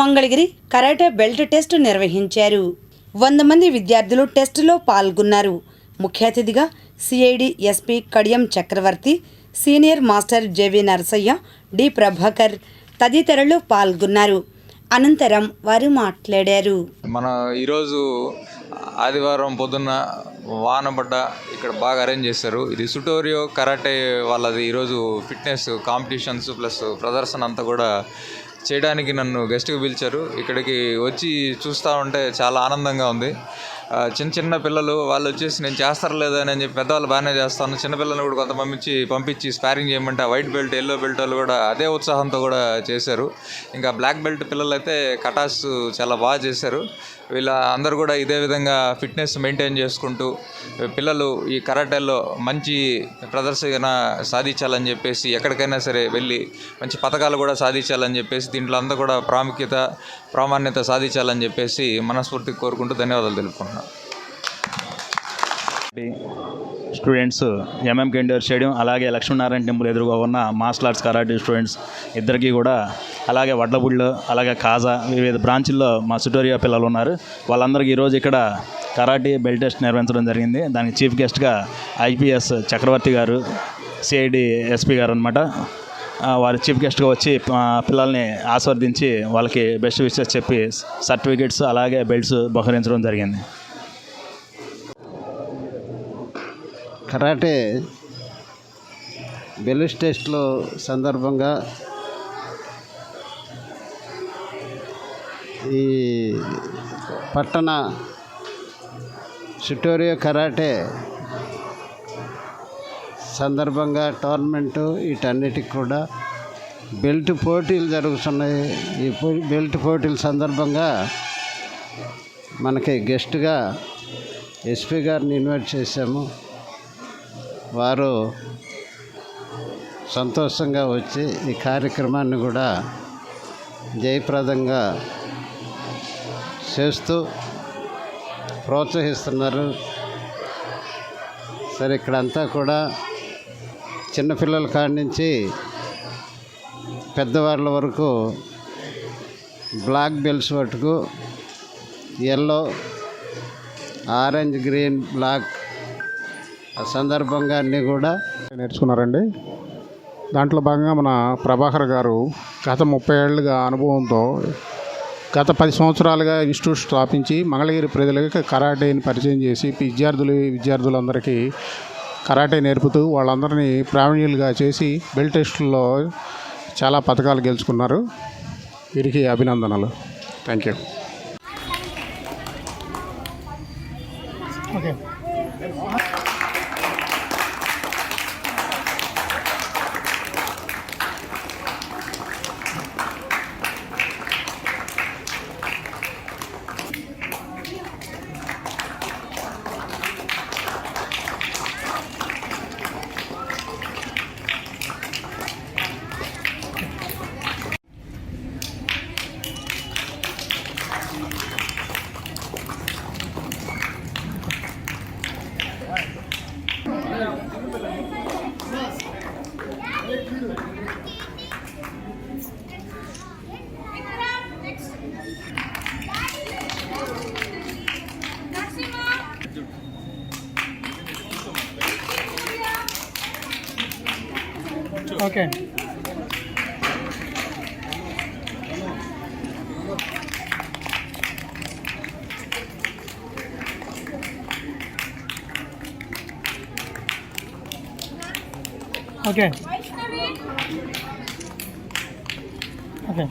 Mangalagiri karate belt test నిర్వహించారు. వంద మంది విద్యార్థులు టెస్టులో పాల్గొన్నారు. ముఖ్య అతిథిగా CID SP Kadiyam Chakravarthy senior master JV Narasaiah D Prabhakar తదితరులు పాల్గొన్నారు. అనంతరం వారు మాట్లాడారు. మన ఈరోజు ఆదివారం పొద్దున్న వానబడ్డ ఇక్కడ బాగా అరేంజ్ చేశారు. ఇది సుటోరియో కరాటే వాళ్ళది ఈరోజు ఫిట్నెస్ కాంపిటీషన్స్ ప్లస్ ప్రదర్శన అంతా కూడా చేయడానికి నన్ను గెస్ట్గా పిలిచారు. ఇక్కడికి వచ్చి చూస్తూ ఉంటే చాలా ఆనందంగా ఉంది. చిన్న చిన్న పిల్లలు వాళ్ళు వచ్చేసి నేను చేస్తారు లేదా అని చెప్పి పెద్దవాళ్ళు బాగానే చేస్తాను. చిన్నపిల్లల్ని కూడా కొంత పంపించి పంపించి స్పారింగ్ చేయమంటే ఆ వైట్ బెల్ట్ ఎల్లో బెల్ట్ వాళ్ళు కూడా అదే ఉత్సాహంతో కూడా చేశారు. ఇంకా బ్లాక్ బెల్ట్ పిల్లలు అయితే కటాస్ చాలా బాగా చేశారు. వీళ్ళ అందరూ కూడా ఇదే విధంగా ఫిట్నెస్ మెయింటైన్ చేసుకుంటూ పిల్లలు ఈ కరాటేలో మంచి ప్రదర్శన సాధించాలని చెప్పేసి ఎక్కడికైనా సరే వెళ్ళి మంచి పథకాలు కూడా సాధించాలని చెప్పేసి దీంట్లో అంతా కూడా ప్రాముఖ్యత ప్రామాణ్యత సాధించాలని చెప్పేసి మనస్ఫూర్తిగా కోరుకుంటూ ధన్యవాదాలు తెలుపుకుంటున్నాను స్టూడెంట్స్ ఎంఎం కెండర్ స్టేడియం అలాగే లక్ష్మీనారాయణ టెంపుల్ ఎదురుగా ఉన్న మార్షల్ ఆర్ట్స్ కరాటే స్టూడెంట్స్ ఇద్దరికీ కూడా అలాగే వడ్లబుళ్ళు అలాగే కాజా వివిధ బ్రాంచుల్లో మా సుటోరియా పిల్లలు ఉన్నారు. వాళ్ళందరికీ ఈరోజు ఇక్కడ కరాటే బెల్ట్ టెస్ట్ నిర్వహించడం జరిగింది. దానికి చీఫ్ గెస్ట్గా ఐపీఎస్ చక్రవర్తి గారు సిఐడి ఎస్పీ గారు అనమాట వారి చీఫ్ గెస్ట్గా వచ్చి పిల్లల్ని ఆస్వాదించి వాళ్ళకి బెస్ట్ విషెస్ చెప్పి సర్టిఫికేట్స్ అలాగే బెల్ట్స్ బహరించడం జరిగింది. కరాటే బెలూస్ టెస్ట్లో సందర్భంగా ఈ పట్టణ సుటోరియో కరాటే సందర్భంగా టోర్నమెంటు వీటన్నిటికి కూడా బెల్ట్ పోటీలు జరుగుతున్నాయి. ఈ బెల్ట్ పోటీల సందర్భంగా మనకి గెస్ట్గా ఎస్పీ గారిని ఇన్వైట్ చేశాము. వారు సంతోషంగా వచ్చి ఈ కార్యక్రమాన్ని కూడా జయప్రదంగా చేస్తూ ప్రోత్సహిస్తున్నారు. సరే ఇక్కడంతా కూడా చిన్నపిల్లల కాడి నుంచి పెద్దవాళ్ళ వరకు బ్లాక్ బెల్ట్స్ మటుకు ఎల్లో ఆరెంజ్ గ్రీన్ బ్లాక్ సందర్భంగా అన్నీ కూడా నేర్చుకున్నారండి. దాంట్లో భాగంగా మన ప్రభాకర్ గారు గత ముప్పై ఏళ్ళుగా అనుభవంతో గత పది సంవత్సరాలుగా ఇన్స్టిట్యూట్ స్థాపించి మంగళగిరి ప్రజలకు కరాటేని పరిచయం చేసి విద్యార్థులు విద్యార్థులందరికీ కరాటే నేర్పుతూ వాళ్ళందరినీ ప్రావీణ్యులుగా చేసి బెల్ట్ టెస్టుల్లో చాలా పథకాలు గెలుచుకున్నారు. వీరికి అభినందనలు. Thank you. Okay okay okay